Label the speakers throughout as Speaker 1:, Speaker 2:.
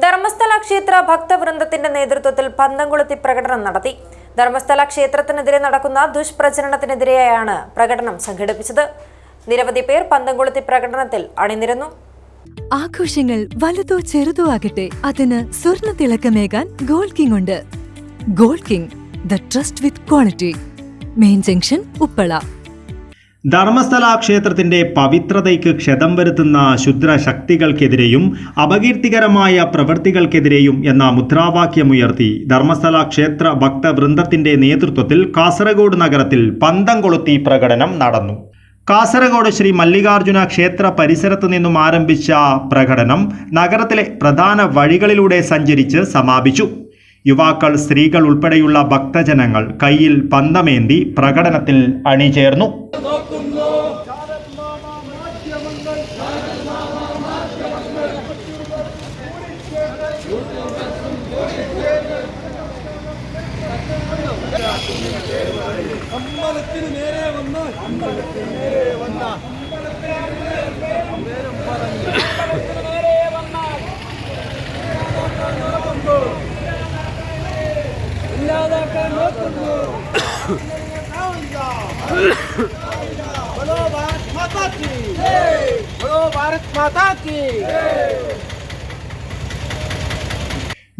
Speaker 1: ധർമ്മസ്ഥല ക്ഷേത്ര ഭക്തവൃന്ദത്തിന്റെ നേതൃത്വത്തിൽ പന്തംകുളത്തി പ്രകടനം നടത്തി. ധർമ്മസ്ഥല ക്ഷേത്രത്തിനെതിരെ നടക്കുന്ന ദുഷ്പ്രചരണത്തിനെതിരെയാണ് പ്രകടനം സംഘടിപ്പിച്ചത്. നിരവധി പേർ പന്തംകുളത്തി പ്രകടനത്തിൽ അണിനിരന്നു.
Speaker 2: ആഘോഷങ്ങൾ വലുതോ ചെറുതോ ആകട്ടെ അതിന് സ്വർണ തിളക്കമേകാൻ ഗോൾഡ് കിങ് ഉണ്ട്. Gold king the trust with quality. Main junction Uppala.
Speaker 3: Dharmasthala ക്ഷേത്രത്തിന്റെ പവിത്രതയ്ക്ക് ക്ഷതം വരുത്തുന്ന ശുദ്ര ശക്തികൾക്കെതിരെയും അപകീർത്തികരമായ പ്രവൃത്തികൾക്കെതിരെയും എന്ന മുദ്രാവാക്യമുയർത്തി ധർമ്മസ്ഥല ക്ഷേത്ര ഭക്തവൃന്ദത്തിന്റെ നേതൃത്വത്തിൽ കാസർഗോഡ് നഗരത്തിൽ പന്തം കൊളുത്തി പ്രകടനം നടന്നു. കാസർഗോഡ് ശ്രീ മല്ലികാർജുന ക്ഷേത്ര പരിസരത്തു നിന്നും ആരംഭിച്ച പ്രകടനം നഗരത്തിലെ പ്രധാന വഴികളിലൂടെ സഞ്ചരിച്ച് സമാപിച്ചു. യുവാക്കൾ സ്ത്രീകൾ ഉൾപ്പെടെയുള്ള ഭക്തജനങ്ങൾ കയ്യിൽ പന്തമേന്തി പ്രകടനത്തിൽ അണിചേർന്നു.
Speaker 4: അമ്പലത്തിന് നേരെ വന്ന് അമ്പലത്തിന് നേരെ വന്ന നേരം બોલો ભારત માતા કી બોલો ભારત માતા કી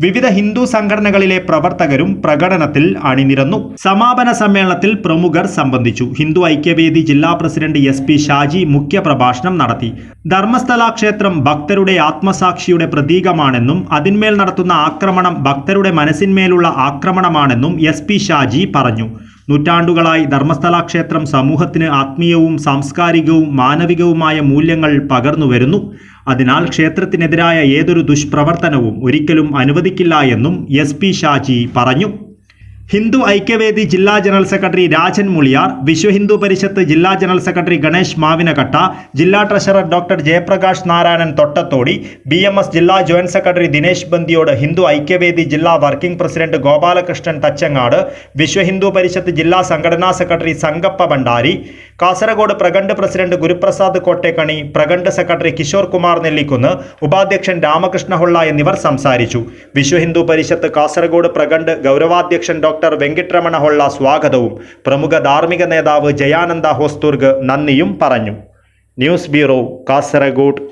Speaker 3: വിവിധ ഹിന്ദു സംഘടനകളിലെ പ്രവർത്തകരും പ്രകടനത്തിൽ അണിനിരന്നു. സമാപന സമ്മേളനത്തിൽ പ്രമുഖർ സംബന്ധിച്ചു. ഹിന്ദു ഐക്യവേദി ജില്ലാ പ്രസിഡന്റ് എസ് പി ഷാജി മുഖ്യപ്രഭാഷണം നടത്തി. ധർമ്മസ്ഥല ക്ഷേത്രം ഭക്തരുടെ ആത്മസാക്ഷിയുടെ പ്രതീകമാണെന്നും അതിന്മേൽ നടത്തുന്ന ആക്രമണം ഭക്തരുടെ മനസ്സിന്മേലുള്ള ആക്രമണമാണെന്നും എസ് പി ഷാജി പറഞ്ഞു. നൂറ്റാണ്ടുകളായി ധർമ്മസ്ഥല ക്ഷേത്രം സമൂഹത്തിന് ആത്മീയവും സാംസ്കാരികവും മാനവികവുമായ മൂല്യങ്ങൾ പകർന്നു വരുന്നു അതിനാൽ ക്ഷേത്രത്തിനെതിരായ ഏതൊരു ദുഷ്പ്രവർത്തനവും ഒരിക്കലും അനുവദിക്കില്ല എന്നും എസ് പി ഷാജി പറഞ്ഞു. ഹിന്ദു ഐക്യവേദി ജില്ലാ ജനറൽ സെക്രട്ടറി രാജൻ മുളിയാർ വിശ്വ ഹിന്ദു പരിഷത്ത് ജില്ലാ ജനറൽ സെക്രട്ടറി ഗണേഷ് മാവിനകട്ട ജില്ലാ treasurer doctor Jayaprakash Narayanan Thottathody B ജില്ലാ ജോയിന്റ് സെക്രട്ടറി ദിനേശ് ബന്ദിയോട് ഹിന്ദു ഐക്യവേദി ജില്ലാ വർക്കിംഗ് പ്രസിഡന്റ് ഗോപാലകൃഷ്ണൻ തച്ചങ്ങാട് വിശ്വ ഹിന്ദു പരിഷത്ത് ജില്ലാ സംഘടനാ secretary Sangappa Bhandari Kasaragod Prakhand president Guruprasad Kottekani Prakhand secretary Kishor Kumar Nellikunnu ഉപാധ്യക്ഷൻ രാമകൃഷ്ണ ഹുള്ള എന്നിവർ സംസാരിച്ചു. വിശ്വ ഹിന്ദു പരിഷത്ത് കാസർഗോഡ് പ്രഖണ്ഡ് ഗൗരവാധ്യക്ഷൻ ഡോക്ടർ വെങ്കിട്ടരമണ ഹൊള്ള സ്വാഗതവും. പ്രമുഖ ധാർമ്മിക നേതാവ് ജയാനന്ദ ഹോസ്തുർഗ് നന്ദിയും പറഞ്ഞു. News bureau Kasaragod.